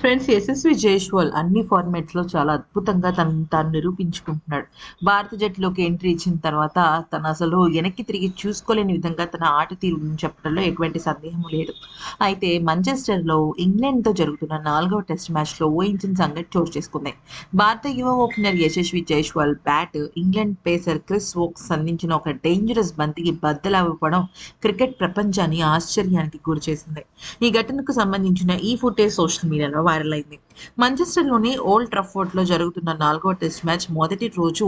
Friends Yashasvi Jaiswal అన్ని ఫార్మాట్స్లో చాలా అద్భుతంగా తను తాను నిరూపించుకుంటున్నాడు. భారత జట్టులోకి ఎంట్రీ ఇచ్చిన తర్వాత తను అసలు వెనక్కి తిరిగి చూసుకోలేని విధంగా తన ఆట తీరు చెప్పడంలో ఎటువంటి సందేహం లేదు. అయితే మంచెస్టర్లో ఇంగ్లాండ్తో జరుగుతున్న నాలుగవ టెస్ట్ మ్యాచ్లో ఊహించిన సంగతి చోటు చేసుకుంది. భారత యువ opener Yashasvi Jaiswal bat England pacer Chris Woakes అందించిన ఒక డేంజరస్ బంతికి బద్దలవ్వడం క్రికెట్ ప్రపంచాన్ని ఆశ్చర్యానికి గురిచేసింది. ఈ ఘటనకు సంబంధించిన ఈ ఫుటేజ్ సోషల్ మీడియాలో వైరల్ అయింది మంచెస్టర్లోని ఓల్డ్ ట్రఫోర్డ్లో జరుగుతున్న నాలుగో టెస్ట్ మ్యాచ్ మొదటి రోజు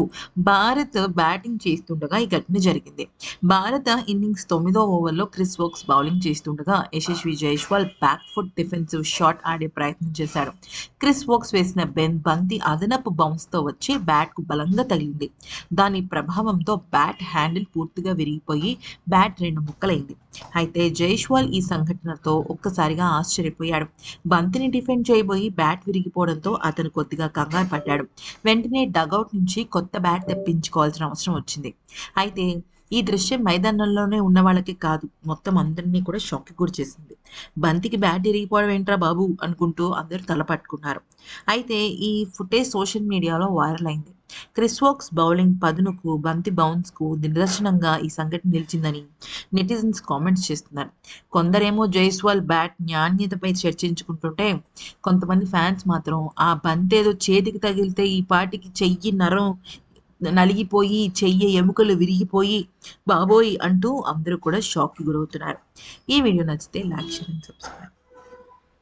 భారత్ బ్యాటింగ్ చేస్తుండగా ఈ ఘటన జరిగింది. భారత ఇన్నింగ్స్ తొమ్మిదో ఓవర్లో క్రిస్ వోక్స్ బౌలింగ్ చేస్తుండగా Yashasvi Jaiswal back foot defensive shot ఆడే ప్రయత్నం చేశాడు క్రిస్ వోక్స్ వేసిన బెన్ బంతి అదనపు బౌన్స్తో వచ్చి బ్యాట్కు బలంగా తగిలింది. దాని ప్రభావంతో బ్యాట్ హ్యాండిల్ పూర్తిగా విరిగిపోయి బ్యాట్ రెండు ముక్కలైంది. అయితే జైష్వాల్ ఈ సంఘటనతో ఒక్కసారిగా ఆశ్చర్యపోయాడు. బంతిని డిఫెండ్ చేయబోయి బ్యాట్ విరిగిపోవడంతో అతను కొద్దిగా కంగారు పడ్డాడు. వెంటనే డగౌట్ నుంచి కొత్త బ్యాట్ తెప్పించుకోవాల్సిన అవసరం వచ్చింది. అయితే ఈ దృశ్యం మైదానంలోనే ఉన్న వాళ్ళకి కాదు మొత్తం అందరినీ కూడా షాక్కి గురి చేసింది. బంతికి బ్యాట్ ఇరిగిపోవడం ఏంట్రా బాబు అనుకుంటూ అందరూ తల పట్టుకున్నారు అయితే ఈ ఫుటేజ్ సోషల్ మీడియాలో వైరల్ అయింది. క్రిస్వోక్స్ బౌలింగ్ పదునుకు బంతి బౌన్స్కు నిదర్శనంగా ఈ సంఘటన నిలిచిందని నెటిజన్స్ కామెంట్స్ చేస్తున్నారు. కొందరేమో జైస్వాల్ బ్యాట్ నాణ్యతపై చర్చించుకుంటుంటే కొంతమంది ఫ్యాన్స్ మాత్రం ఆ బంతి ఏదో చేతికి తగిలితే ఈ పాటికి చెయ్యి నరం నలిగిపోయి చెయ్యి ఎముకలు విరిగిపోయి బాబోయ్ అంటూ అందరూ కూడా షాక్కి గురవుతున్నారు. ఈ వీడియో నచ్చితే లైక్ షేర్ అండ్ సబ్స్క్రైబ్.